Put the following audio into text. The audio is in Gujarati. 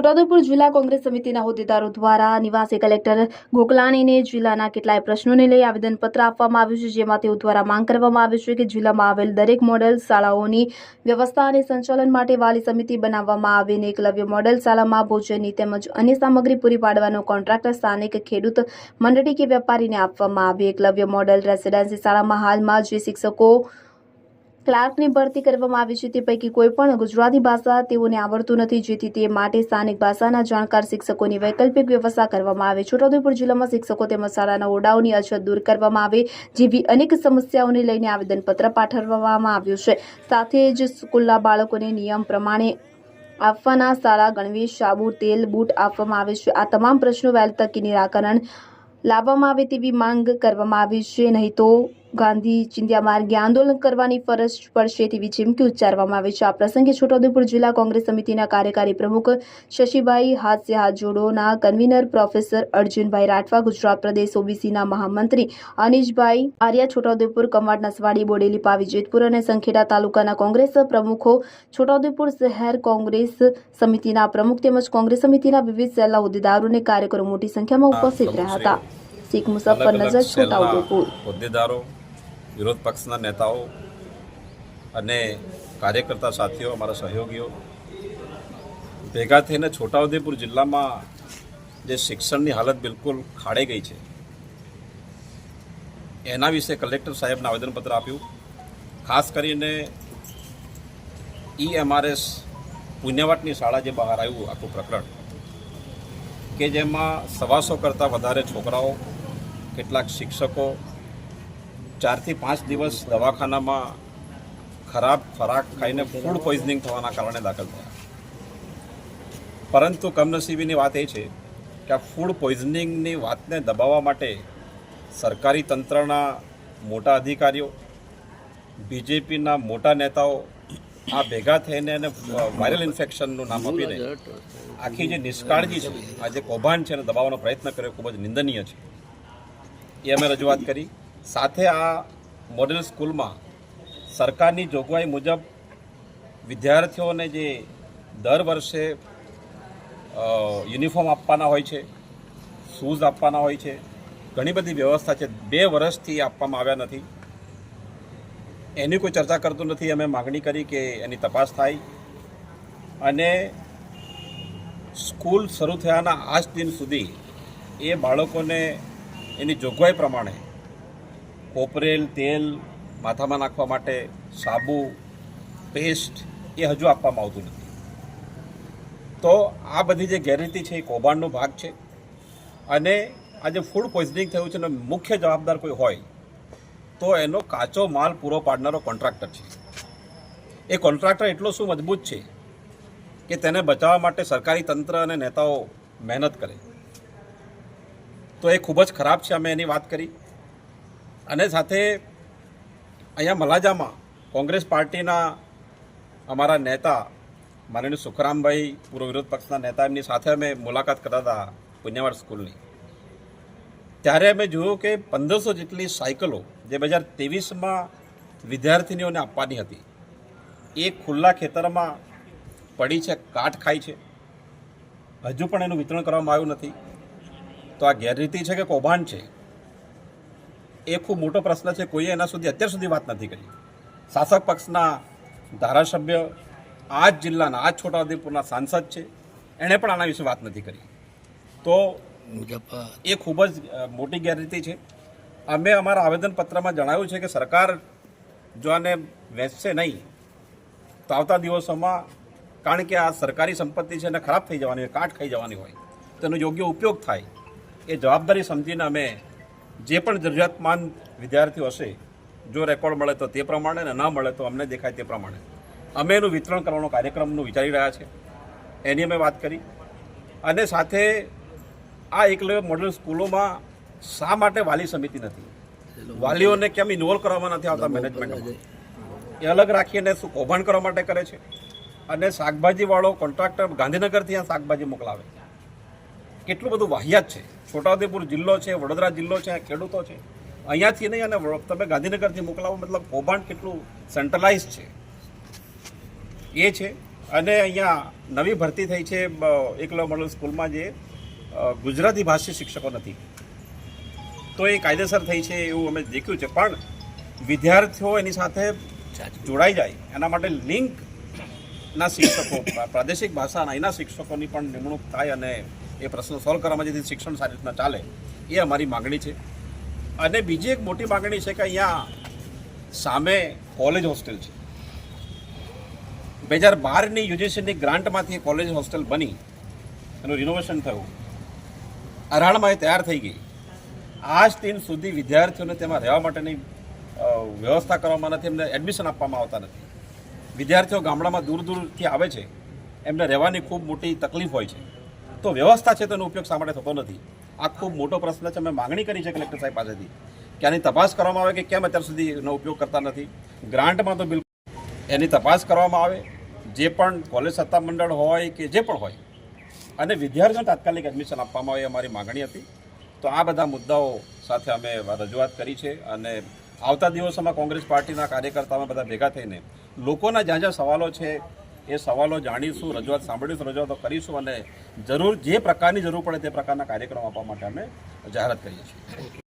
છોટાઉદેપુર જિલ્લા કોંગ્રેસ સમિતિના હોદ્દેદારો દ્વારા નિવાસી કલેક્ટર ગોકલાણીને જિલ્લાના કેટલાય પ્રશ્નોને લઈ આવેદનપત્ર આપવામાં આવ્યું છે, જેમાં તેઓ દ્વારા માંગ કરવામાં આવી છે કે જિલ્લામાં આવેલ દરેક મોડેલ શાળાઓની વ્યવસ્થા અને સંચાલન માટે વાલી સમિતિ બનાવવામાં આવે અને એકલવ્ય મોડેલ શાળામાં ભોજનની તેમજ અન્ય સામગ્રી પૂરી પાડવાનો કોન્ટ્રાક્ટ સ્થાનિક ખેડૂત મંડળી કે વેપારીને આપવામાં આવે. એકલવ્ય મોડેલ રેસિડેન્સી શાળામાં હાલમાં જે શિક્ષકો ક્લાર્કની ભરતી કરવામાં આવી છે. તે પૈકી કોઈ પણ ગુજરાતી ભાષા તેઓને આવડતું નથી. જેથી તે માટે સ્થાનિક ભાષાના જાણકાર, શિક્ષકોની વૈકલ્પિક વ્યવસ્થા કરવામાં આવે. છોટાઉદેપુર જિલ્લામાં શિક્ષકો તેમજ શાળાના ઓરડાઓની અછત દૂર કરવામાં આવે જેવી અનેક સમસ્યાઓને લઈને આવેદનપત્ર પાઠવવામાં આવ્યું છે. સાથે જ સ્કૂલના બાળકોને નિયમ પ્રમાણે આપવાના શાળા ગણવેશ, સાબુ, તેલ, બૂટ આપવામાં આવે છે. આ તમામ પ્રશ્નો વહેલ તકે નિરાકરણ લાવવામાં આવે તેવી માંગ કરવામાં આવી છે. નહીં તો ગાંધી ચિંધ્યા માર્ગે આંદોલન કરવાની ફરજ પડશે તેવી ચીમકી ઉચ્ચારવામાં આવી છે. આ પ્રસંગે છોટાઉદેપુર જિલ્લા કોંગ્રેસ સમિતિના કાર્યકારી પ્રમુખ શશીભાઈ હાથસે હાથ જોડોના કન્વીનર પ્રોફેસર અર્જુનભાઈ રાઠવા ગુજરાત પ્રદેશ ઓબીસીના મહામંત્રી અનિશભાઈ આર્યા છોટાઉદેપુર કમાડ નસવાડી બોડેલી પાવી જેતપુર અને સંખેડા તાલુકાના કોંગ્રેસ પ્રમુખો છોટાઉદેપુર શહેર કોંગ્રેસ સમિતિના પ્રમુખ તેમજ કોંગ્રેસ સમિતિના વિવિધ સેલના હોદ્દેદારો અને કાર્યકરો મોટી સંખ્યામાં ઉપસ્થિત રહ્યા હતા. શીખ મુસાફર નજર છોટાઉદેપુર. હોદ્દેદારો વિરોધ પક્ષના નેતાઓ અને કાર્યકર્તા સાથીઓ, અમારા સહયોગીઓ, ભેગા થઈને છોટાઉદેપુર જિલ્લામાં જે શિક્ષણની હાલત બિલકુલ ખાડે ગઈ છે, એના વિશે કલેક્ટર સાહેબને આવેદનપત્ર આપ્યું. ખાસ કરીને ઈએમઆરએસ પુણ્યવાટની શાળા જે બહાર આવ્યું, આખું પ્રકરણ, કે જેમાં સવાસો કરતાં વધારે છોકરાઓ, કેટલાક શિક્ષકો ચારથી પાંચ દિવસ દવાખાનામાં ખરાબ ખોરાક ખાઈને ફૂડ પોઈઝનિંગ થવાના કારણે દાખલ થયા. પરંતુ કમનસીબીની વાત એ છે કે આ ફૂડ પોઈઝનિંગની વાતને દબાવવા માટે સરકારી તંત્રના મોટા અધિકારીઓ, બીજેપીના મોટા નેતાઓ આ ભેગા થઈને એને વાયરલ ઇન્ફેક્શનનું નામ આપીને આખી જે નિષ્કાળજી છે, આ જે કૌભાંડ છે એને દબાવવાનો પ્રયત્ન કર્યો ખૂબ જ નિંદનીય છે. એ અમે રજૂઆત કરી. સાથે આ મોડેલ સ્કૂલમાં સરકારની જોગવાઈ મુજબ વિદ્યાર્થીઓને જે દર વર્ષે યુનિફોર્મ આપવાના હોય છે શૂઝ આપવાના હોય છે, ઘણી બધી વ્યવસ્થા છે. બે વર્ષથી આપવામાં આવ્યા નથી. એની કોઈ ચર્ચા કરતું નથી. અમે માગણી કરી કે એની તપાસ થાય. અને સ્કૂલ શરૂ થયાના આજ દિન સુધી એ બાળકોને એની જોગવાઈ પ્રમાણે કોપરેલ તેલ માથામાં નાખવા માટે સાબુ, પેસ્ટ એ હજુ આપવામાં આવતું નથી. તો આ બધી જે ગેરરીતિ છે એ કૌભાંડનો ભાગ છે. અને આ જે ફૂડ પોઈઝનિંગ થયું છે એનો મુખ્ય જવાબદાર કોઈ હોય, તો એનો કાચો માલ પૂરો પાડનારો કોન્ટ્રાક્ટર છે. એ કોન્ટ્રાક્ટર એટલો શું મજબૂત છે કે તેને બચાવવા માટે સરકારી તંત્ર અને નેતાઓ મહેનત કરે. તો એ ખૂબ જ ખરાબ છે, અમે એની વાત કરી. અને સાથે અહીંયા મલાજામાં કોંગ્રેસ પાર્ટીના અમારા નેતા માનનીય સુખરામભાઈ પૂર્વ વિરોધ પક્ષના નેતા, એમની સાથે અમે મુલાકાત કરતા હતા પુણ્યવાડ સ્કૂલની. ત્યારે અમે જોયું કે પંદરસો જેટલી સાયકલો જે બે હજાર ત્રેવીસમાં વિદ્યાર્થીનીઓને આપવાની હતી, એ ખુલ્લા ખેતરમાં પડી છે, કાટ ખાય છે. હજુ પણ એનું વિતરણ કરવામાં આવ્યું નથી. તો આ ગેરરીતિ છે કે કૌભાંડ છે? એ ખૂબ મોટો પ્રશ્ન છે, કોઈએ એના સુધી અત્યાર સુધી વાત નથી કરી. શાસક પક્ષના ધારાસભ્ય આ જ જિલ્લાના, આ જ છોટાઉદેપુરના સાંસદ છે, એણે પણ આના વિશે વાત નથી કરી. તો એ ખૂબ જ મોટી ગેરરીતિ છે. અમે અમારા આવેદનપત્રમાં જણાવ્યું છે કે સરકાર જો આને વેચશે નહીં, તો આવતા દિવસોમાં, કારણ કે આ સરકારી સંપત્તિ છે, એને ખરાબ થઈ જવાની હોય, કાટ ખાઈ જવાની હોય તેનો યોગ્ય ઉપયોગ થાય. એ જવાબદારી સમજીને અમે જે પણ જરૂરિયાતમાન વિદ્યાર્થીઓ હશે, જો રેકોર્ડ મળે તો તે પ્રમાણે ને ન મળે તો અમને દેખાય તે પ્રમાણે. અમે એનું વિતરણ કરવાનો કાર્યક્રમનું વિચારી રહ્યા છે. એની અમે વાત કરી. અને સાથે આ એકલવ્ય મોડલ સ્કૂલોમાં શા માટે વાલી સમિતિ નથી? વાલીઓને કેમ ઇન્વોલ્વ કરવામાં નથી આવતા મેનેજમેન્ટમાં એ અલગ રાખીને શું કૌભાંડ કરવા માટે કરે છે? અને શાકભાજીવાળો કોન્ટ્રાક્ટર ગાંધીનગરથી આ શાકભાજી મોકલાવે. કેટલું બધું વાહિયાત છે? છોટાઉદેપુર જિલ્લો છે, વડોદરા જિલ્લો છે ખેડૂતો છે. અહીંયાથી નહીં અને તમે ગાંધીનગરથી મોકલાવો, મતલબ કૌભાંડ કેટલું સેન્ટ્રલાઇઝ છે? એ છે. અને અહીંયા નવી ભરતી થઈ છે એકલો મોડલ સ્કૂલમાં જે ગુજરાતી ભાષી શિક્ષકો નથી. તો એ કાયદેસર થઈ છે એવું અમે દેખ્યું છે. પણ વિદ્યાર્થીઓ એની સાથે જોડાઈ જાય. એના માટે લિંકના શિક્ષકો પ્રાદેશિક ભાષાના એના શિક્ષકોની પણ નિમણૂક થાય અને એ પ્રશ્નો સોલ્વ કરવામાં જેથી શિક્ષણ સારી રીતના ચાલે એ અમારી માગણી છે. અને બીજી એક મોટી માગણી છે કે અહીંયા સામે કોલેજ હોસ્ટેલ છે. બે હજાર બારની યુજીસીની ગ્રાન્ટમાંથી કોલેજ હોસ્ટેલ બની. એનું રિનોવેશન થયું. અરાણમાં એ તૈયાર થઈ ગઈ. આજ દિન સુધી વિદ્યાર્થીઓને તેમાં રહેવા માટેની વ્યવસ્થા કરવામાં નથી, એમને એડમિશન આપવામાં આવતા નથી. વિદ્યાર્થીઓ ગામડામાં દૂર દૂરથી આવે છે. એમને રહેવાની ખૂબ મોટી તકલીફ હોય છે. તો વ્યવસ્થા છે તેનો ઉપયોગ શા માટે થતો નથી? આ ખૂબ મોટો પ્રશ્ન છે અમે માગણી કરી છે કલેક્ટર સાહેબ પાસેથી. કે આની તપાસ કરવામાં આવે કે કેમ અત્યાર સુધી એનો ઉપયોગ કરતા નથી? ગ્રાન્ટમાં તો બિલકુલ એની તપાસ કરવામાં આવે. જે પણ કોલેજ સત્તામંડળ હોય કે જે પણ હોય, અને વિદ્યાર્થીઓને તાત્કાલિક એડમિશન આપવામાં આવે અમારી માગણી હતી. તો આ બધા મુદ્દાઓ સાથે અમે રજૂઆત કરી છે અને આવતા દિવસોમાં કોંગ્રેસ પાર્ટીના કાર્યકર્તાઓ બધા ભેગા થઈને લોકોના જ્યાં જ્યાં સવાલો છે એ સવાલો જાણીશું, રજૂઆત સાંભળીશું, રજૂઆતો કરીશું અને જરૂર જે પ્રકારની જરૂર પડે તે પ્રકારના કાર્યક્રમ આપવા માટે અમે જાહેરાત કરીએ છીએ.